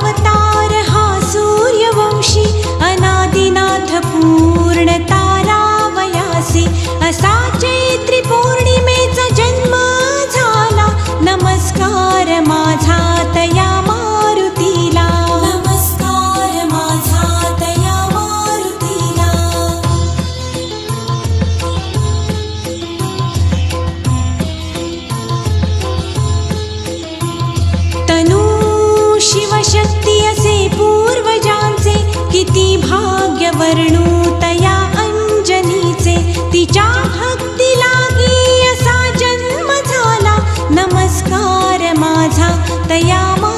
我到。माझा तया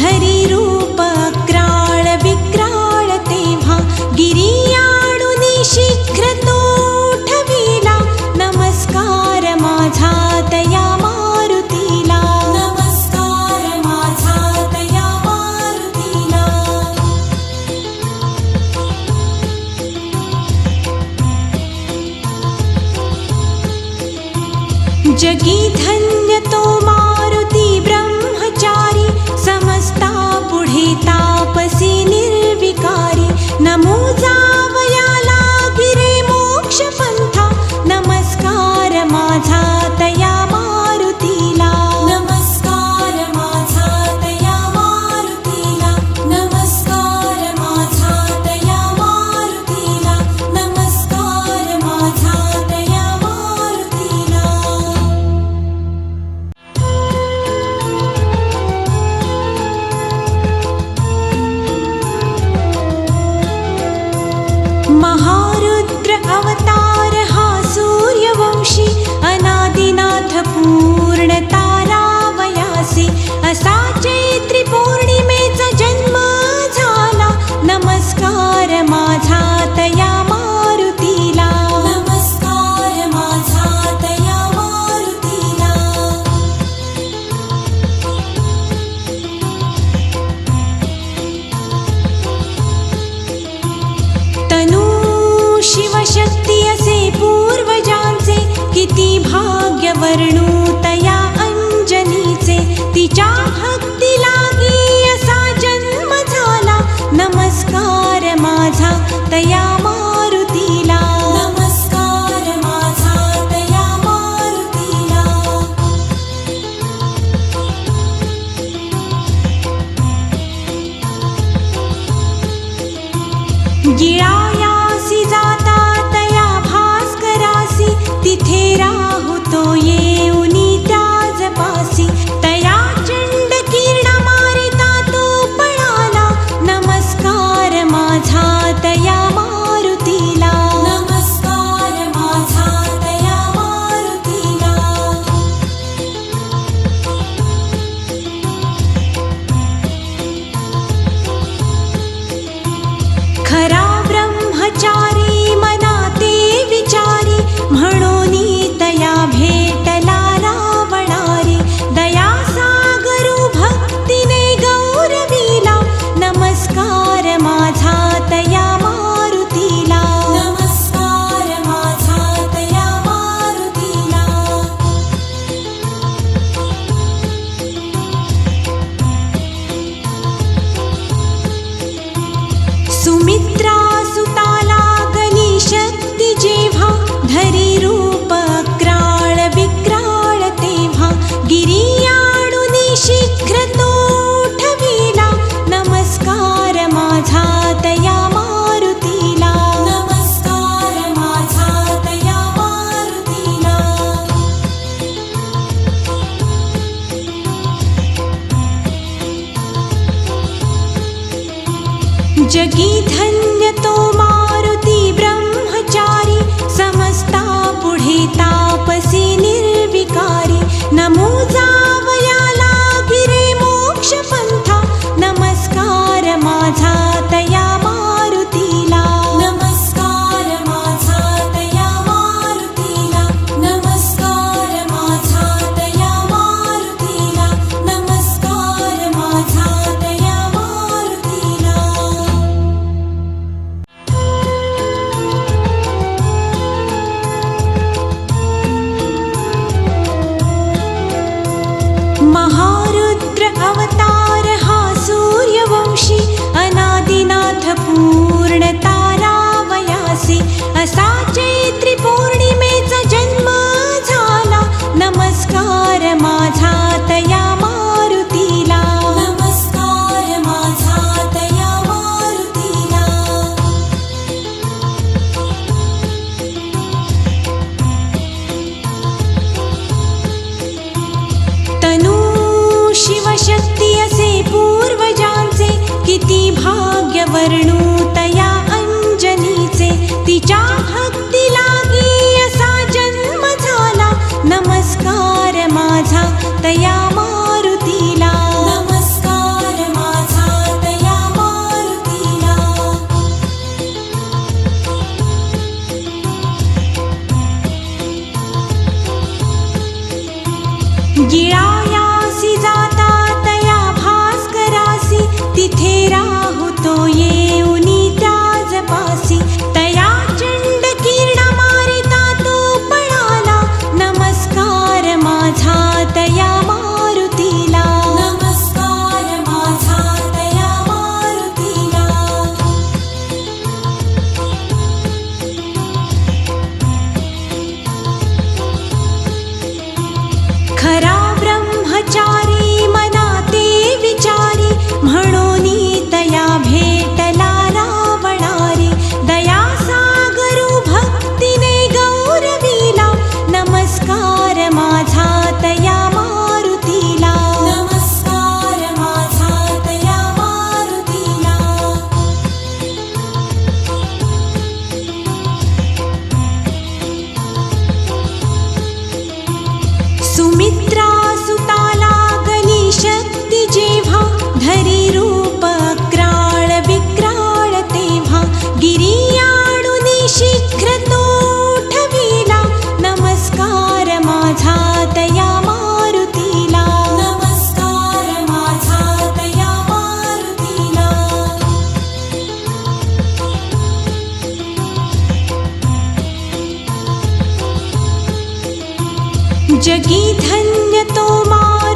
धरी रू you. भाग्य जगी जगीधन्यतो मारुति ब्रह्मचारी समस्ता पुढिता भाग्यवर्णूतया अंजनीचे तिच्या हत्ती लागी असा जन्म झाला. नमस्कार माझा तया मारुतीला. नमस्कार माझा तया मारुतीला. गिळा जगी धन्य तो माँ